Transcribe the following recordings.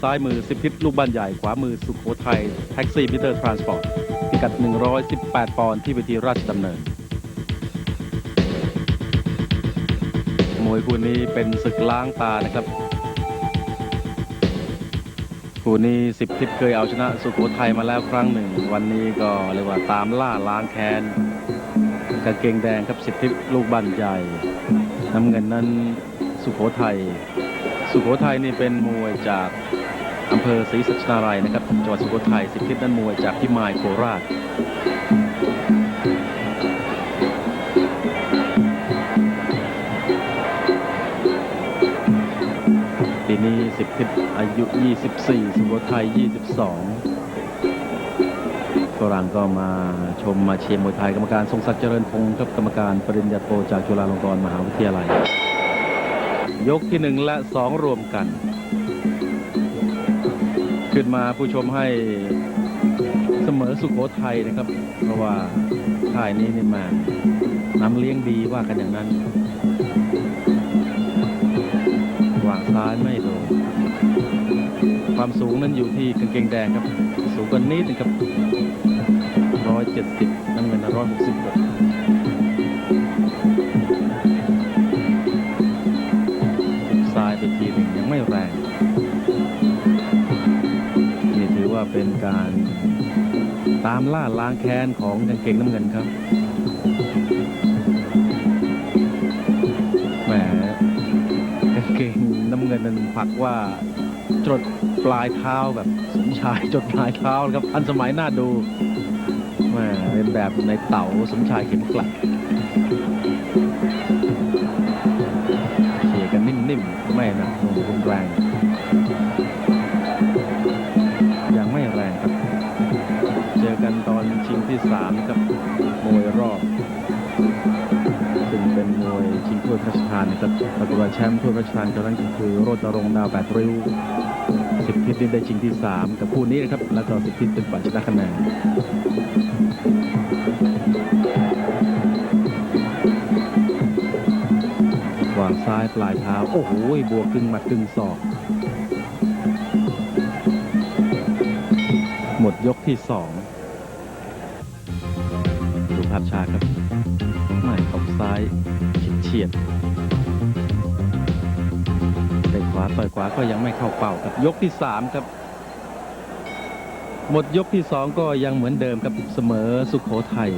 ซ้ายมือสิบทิศลูกบ้านใหญ่ ขวามือสุขโขทัยแท็กซี่มิเตอร์ทรานสปอร์ตพิกัด 118 ปอนด์ที่เวทีราชดำเนิน มวยคู่นี้เป็นศึกล้างตานะครับคู่นี้สิบทิศเคยเอาชนะสุโขทัยมาแล้วครั้งหนึ่ง วันนี้ก็เรียกว่าตามล่าล้างแค้นกางเกงแดงครับสิบทิศลูกบ้านใหญ่น้ำเงินนั้นสุโขทัยสุโขทัยนี่เป็นมวยจาก อำเภอศรีสัชนาลัยนะครับจังหวัดสุโขทัยสิบทิศนั้นมวยจากพิมายโคราชปีนี้สิบทิศอายุ 24 สุโขทัย 22ฝรั่งก็มาชมมาเชียร์มวยไทยกรรมการทรงศักดิ์เจริญพงศ์ครับกรรมการปริญญาโทจากจุฬาลงกรณ์มหาวิทยาลัย ยกที่หนึ่งและสองรวมกัน ขึ้นมาผู้ชมให้เสมอสุโขทัยนะครับ เพราะว่าค่ายนี้นี่มาน้ำเลี้ยงดีว่ากันอย่างนั้นวางซ้ายไม่โดนความสูงนั้นอยู่ที่กางเกงแดงครับ สูงกว่านิดนึงครับร้อยเจ็ดสิบน้ำเงินร้อยหกสิบซ้ายไปทีหนึ่งยังไม่แรง ว่าเป็นการตามล่าล้างแค้นของกางเกงน้ำเงินครับแหมกางเกงน้ำเงินนั้นผักว่าจดปลายเท้าแบบสมชายจดปลายเท้าครับอันสมัยน่าดูแหมเป็นแบบในเต่าสมชายเข็มกลัดเขี่ยกันนิ่มๆไม่หนักหน่วงรุนแรง ที่สามครับมวยรอบ ซึ่งเป็นมวยชิงถ้วยพระราชทานนะครับปรากฏว่าแชมป์ถ้วยพระราชทานครั้งนั้นก็คือโรจรงดาวแปดริ้วสิบทิศนี่ได้ชิงที่สามกับคู่นี้นะครับแล้วก็สิบทิศเป็นฝ่ายชนะคะแนนวางซ้ายปลายเท้าโอ้โหบวกกึ่งหมัดกึ่งศอกหมดยกที่สอง ดูภาพช้าครับไม่ตบซ้ายเฉียดๆแต่ขวาต่อยขวาก็ยังไม่เข้าเป้าครับยกที่สามครับ หมดยกที่สองก็ยังเหมือนเดิมครับเสมอสุขโขทัย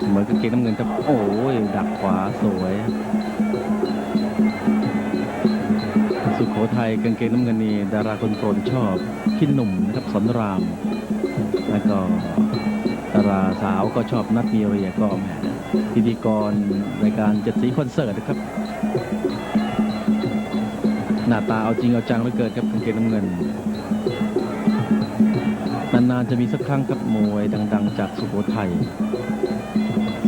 เสมอกางเกงน้ำเงินครับ โอ้ยดักขวาสวย สุขโขทัยกางเกงน้ำเงินนี่ดาราคนโปรดชอบพี่หนุ่มนะครับสอนราม แล้วก็ ดาราสาวก็ชอบนัดมีเรียก็แหมพิธีกรรายการจ็ดสีคอนเสิร์ตนะครับ หน้าตาเอาจริงเอาจังเหลือเกินครับกางเกงน้ำเงินนานๆจะมีสักครั้งครับมวยดัง ๆ จากสุโขทัย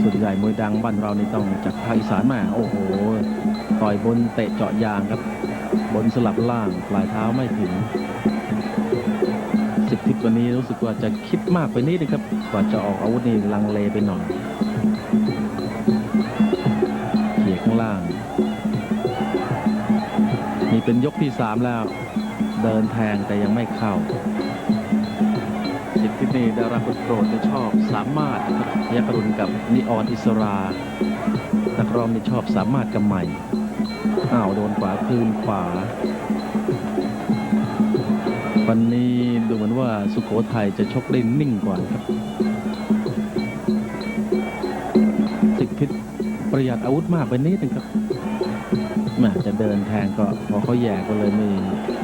ส่วนใหญ่มวยดังบ้านเรานี่ต้องจากภาคอีสานมาโอ้โหต่อยบนเตะเจาะยางครับ บนสลับล่างปลายเท้าไม่ถึง ทิศวันนี้รู้สึกว่าจะคิดมากไปนิดนึงครับ กว่าจะออกอาวุธนี่ลังเลไปหน่อยเขี่ยข้างล่าง นี่เป็นยกที่สามแล้ว เดินแทงแต่ยังไม่เข้าสิบทิศนี่ดาราคนโปรดจะชอบสามารถนะครักรุณกับนิออนอิสรานักร้องนี่ชอบสามารถกับใหม่อ้าวโดนขวาคืนขวา วันนี้ ว่าสุโขทัยจะชกได้นิ่งกว่าครับสิกพิษประหยัดอาวุธมากไปนิดนึงครับแม่จะเดินแทงก็พอเขาแย่ก็เลยไม่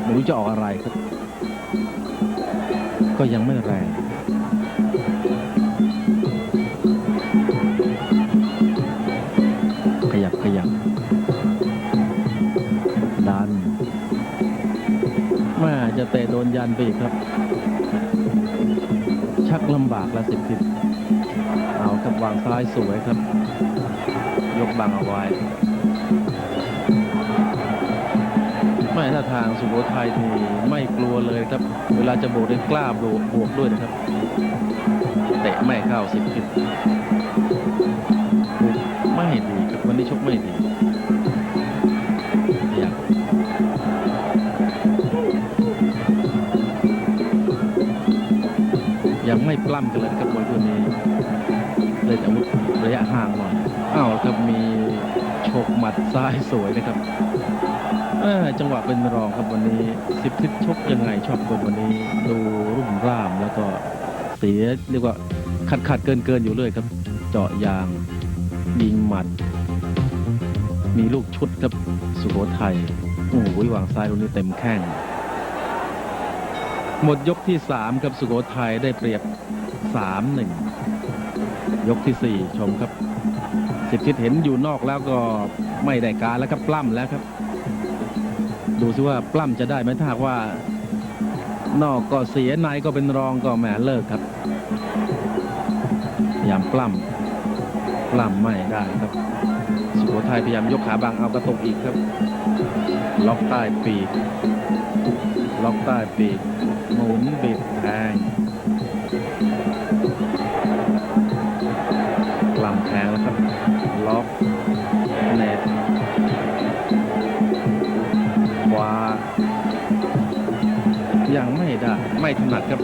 ไม่รู้จะออกอะไรครับ ก็ยังไม่แรง เตะโดนยันไปอีกครับ ชักลำบากแล้วสิบทิศเอาครับวางซ้ายสวยครับ ยกบังเอาไว้ไม่ถ้าทางสุโขทัยนี่ไม่กลัวเลยครับ เวลาจะโบกได้กล้าบวกบวกด้วยนะครับ เตะไม่เข้าสิบทิศไม่ดีครับวันนี้ชกไม่ดีังไม่ปล้ำกันเลยครับมวยคู่นี้เล่นอาวุธระยะห่างหน่อยอ้าวครับมีโฉกหมัดซ้ายสวยนะครับจังหวะเป็นรองครับวันนี้สิบทิศชกยังไงชอบคนวันนี้ดูรุ่มร่ามแล้วก็เสียเรียกว่าขัดขัดเกินเกินอยู่เลยครับ เจาะยางยิงหมัด มีลูกชุดครับสุโขทัยโอ้โหวางซ้ายตรงนี้เต็มแข้ง หมดยกที่3ครับสุโขทัยได้เปรียบ3-1ยกที่สี่ชมครับสิบทิศเห็นอยู่นอกแล้วก็ไม่ได้การแล้วครับปล้ำแล้วครับ ดูซิว่าปล้ำจะได้ไหมถ้าว่า นอกก็เสียในก็เป็นรองก็แหมเลิกครับพยายามปล้ำปล้ำไม่ได้ครับ สุโขทัยพยายามยกขาบังเอากระตุกอีกครับ ล็อกใต้ปีกล็อกใต้ปีก หมุนบิดแทงกล่ำแทงแล้วครับ ล็อกเน็ตขวายังไม่ได้ ไม่ถนัดครับ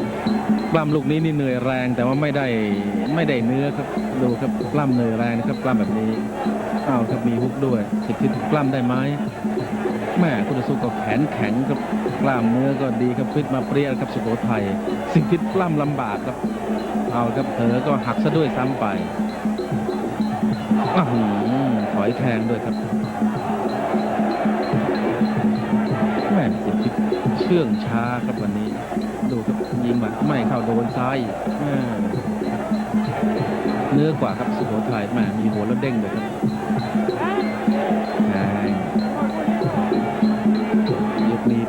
ปล้ำลูกนี้นี่เหนื่อยแรงแต่ว่าไม่ได้ไม่ได้เนื้อครับดูครับปล้ำเหนื่อยแรงนะครับปล้ำแบบนี้อ้าวครับมีฮุกด้วยสิบทิศปล้ำได้ไหม แม่คุณสู้ก็แขนแข็งครับกล้ามเนื้อก็ดีครับฟิตมาเปรี้ยครับสุโขทัยสิ่งที่ปล้ำลำบากครับ เอาครับเผลอก็หักซะด้วยซ้ำไปอ้าหือถอยแทงด้วยครับแม่สิทิศเชื่องช้าครับวันนี้ ดูครับยิงมัดไม่เข้าโดนซ้ายเนื้อกว่าครับสุโขทัยแม่มีหัวแล้วเด้งเลยครับ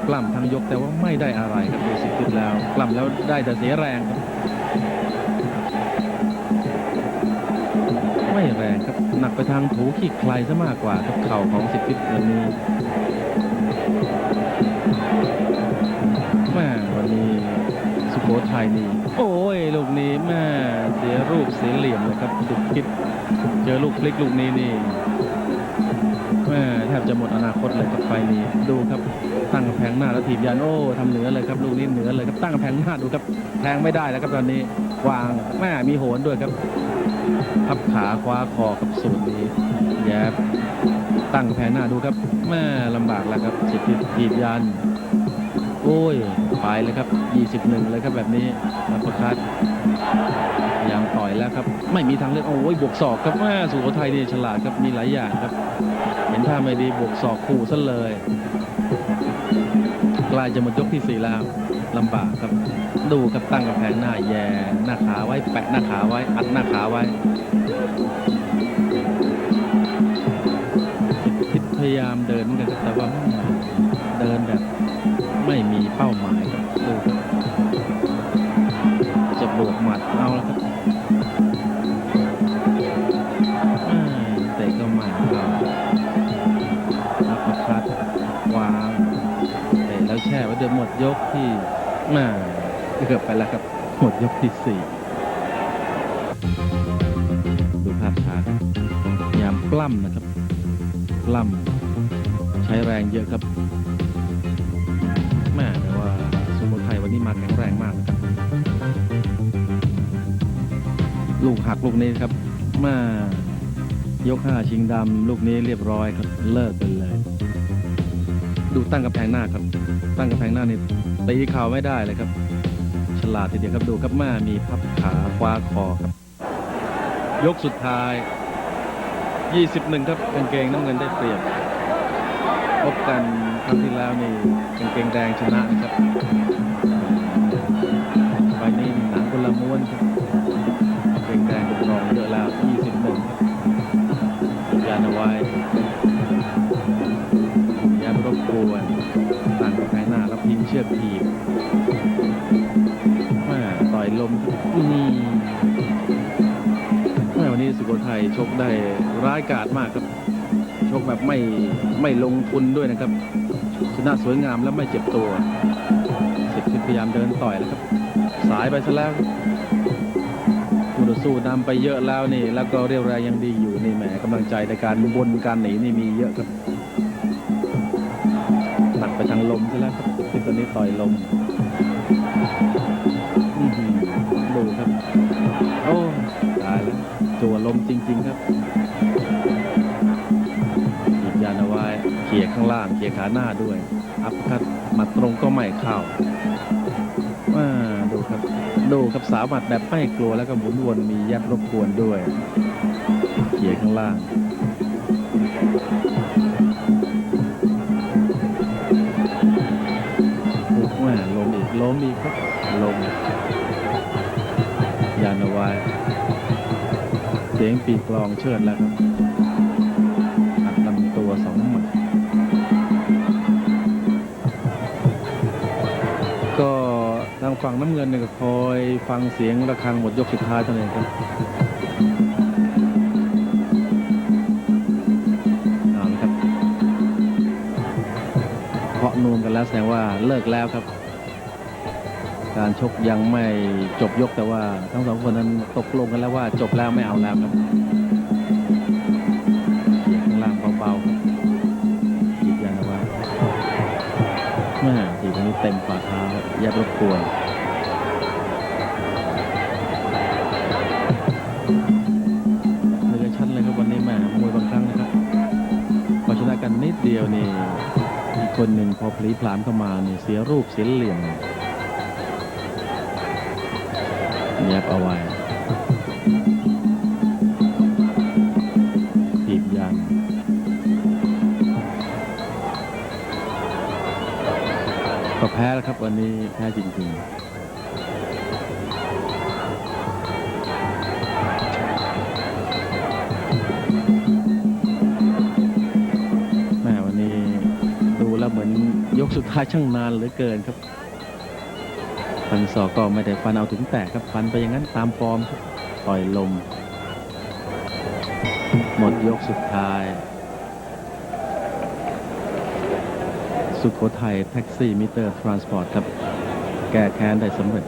กล้ำทั้งยกแต่ว่าไม่ได้อะไรครับดูสิคิดแล้วปล้ำแล้วได้แต่เสียแรงครับไม่แรงครับหนักไปทางถูขี้ใครซะมากกว่าครับเข่าของสิบทิศวันนี้แม่วันนี้สุโขทัยนี่โอ้ยลูกนี้แม่เสียรูปเสียเหลี่ยมเลยครับสุดคิดเจอลูกพลิกลูกนี้นี่แม่แทบจะหมดอนาคตเลยกับไฟนี้ดูครับ ตั้งกำแพงหน้าแล้วถีบยันโอ้ทำเหนือเลยครับลูกนี้เหนือเลยครับตั้งกำแพงหน้าดูครับแทงไม่ได้แล้วครับตอนนี้วางแม่มีโหนด้วยครับพับขาคว้าคอกับสูตรนี้แยบตั้งกำแพงหน้าดูครับแม่ลำบากแล้วครับสิทธิถีบยันโอ้ยไปเลยครับ 21 เลยครับแบบนี้มาประคัดยายามต่อยแล้วครับ ไม่มีทางเลือกโอ้ยบวกศอกครับแม่สุโขทัยนี่ฉลาดครับมีหลายอย่างครับ เห็นท่าไม่ดีบวกศอกขู่ซะเลย ลาจะหมดยกที่สี่แล้วลำบากครับ ดูครับตั้งกำแพงหน้าแย่หน้าขาไว้แปะหน้าขาไว้ อัดหน้าขาไว้ทิศพยายามเดินเหมือนกันแต่ว่าเดินแบบไม่มีเป้าหมายครับดูจะบวกหมัดเอาแล้วครับ ยกที่น่าเกือบไปแล้วครับ หมดยกที่สี่ดูภาพช้าครับยามปล้ำนะครับปล้ำใช้แรงเยอะครับแม่แต่ว่าสุโขทัยวันนี้มาแข็งแรงมากนะครับ ลูกหักลูกนี้ครับมายกห้าชิงดำลูกนี้เรียบร้อยครับ เลิกไปเลย ดูตั้งกำแพงหน้าครับ ตั้งกำแพงหน้านี่ตีเข่าไม่ได้เลยครับ ฉลาดทีเดียวครับดูครับมามีพับขาคว้าคอครับ ยกสุดท้าย 21 ครับกางเกงน้ำเงินได้เปรียบพบกันครั้งที่แล้วนี่กางเกงแดงชนะนะครับไฟล์นี้หนังคนละม้วนครับ ชกได้ร้ายกาจมากครับ ชกแบบไม่ไม่ลงทุนด้วยนะครับ ชนะสวยงามและไม่เจ็บตัวสิบทิศพยายามเดินต่อยแล้วครับ สายไปซะแล้วคู่ต่อสู้นำไปเยอะแล้วนี่ แล้วก็เรียวแรงยังดีอยู่นี่แหมกำลังใจในการบนการหนีนี่มีเยอะครับหนักไปทางลมซะแล้วครับที่ตอนนี้ต่อยลมดูครับ โอ้ จั่วลมจริง ๆ ครับหยิบยานเอาไว้เขี่ยข้างล่างเขี่ยขาหน้าด้วย อัพคัดมัดตรงก็ไม่เข้าอ่าดูครับดูครับสาวหมัดแบบไม่กลัวแล้วก็หมุนวนมียัดรบกวนด้วยเขี่ยข้างล่างปุ๊บแม่ลมอีกล้มอีกครับลม สียงปีกลองเชิดแล้วครับอัดลำตัวสองหมัดก็ทางฝั่งน้ำเงินเนี่ยก็คอยฟังเสียงระฆังหมดยกสุดท้ายเท่านั้นครับเอาละครับเคาะนูนกันแล้วแสดงว่าเลิกแล้วครับ การชกยังไม่จบยกแต่ว่า ทั้งสองคนนั้นตกลงกันแล้วว่าจบแล้วไม่เอาแล้วครับเหยียบข้างล่างเบาๆครับหยิบยางเอาแม่ทีตรงนี้เต็มฝ่าเท้าครับยับรบกวนเหลือชั้นเลยครับวันนี้แม่มวยบางครั้งนะครับพอชนะกันนิดเดียวนี่อีคนหนึ่งพอพลีพลามเข้ามานี่เสียรูปเสียเหลี่ยม ยับเอาไว้ถีบยันก็แพ้แล้วครับวันนี้แพ้จริงๆแม่วันนี้ดูแล้วเหมือนยกสุดท้ายช่างนานเหลือเกินครับ ฟันศอกก็ไม่ได้ฟันเอาถึงแตกครับฟันไปอย่างนั้นตามฟอร์มต่อยลม หมดยกสุดท้าย สุขโขทัยแท็กซี่มิเตอร์ทรานสปอร์ตครับ แก้แค้นได้สำเร็จ